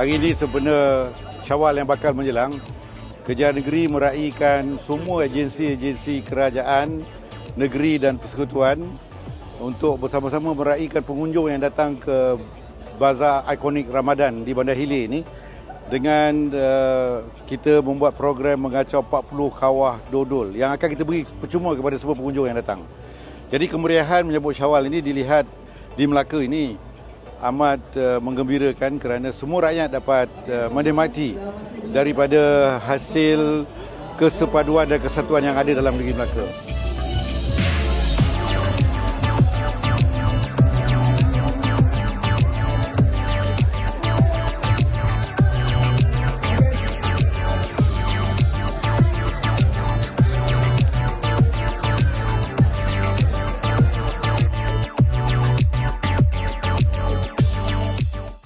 ini sebenar syawal yang bakal menjelang. Kerajaan negeri meraihkan semua agensi-agensi kerajaan, negeri dan persekutuan untuk bersama-sama meraihkan pengunjung yang datang ke Bazar Ikonik Ramadan di Bandar Hilir ini dengan uh, kita membuat program mengacau 40 kawah dodol yang akan kita beri percuma kepada semua pengunjung yang datang. Jadi kemeriahan menyambut Syawal ini dilihat di Melaka ini amat uh, menggembirakan kerana semua rakyat dapat uh, menikmati daripada hasil kesepaduan dan kesatuan yang ada dalam negeri Melaka.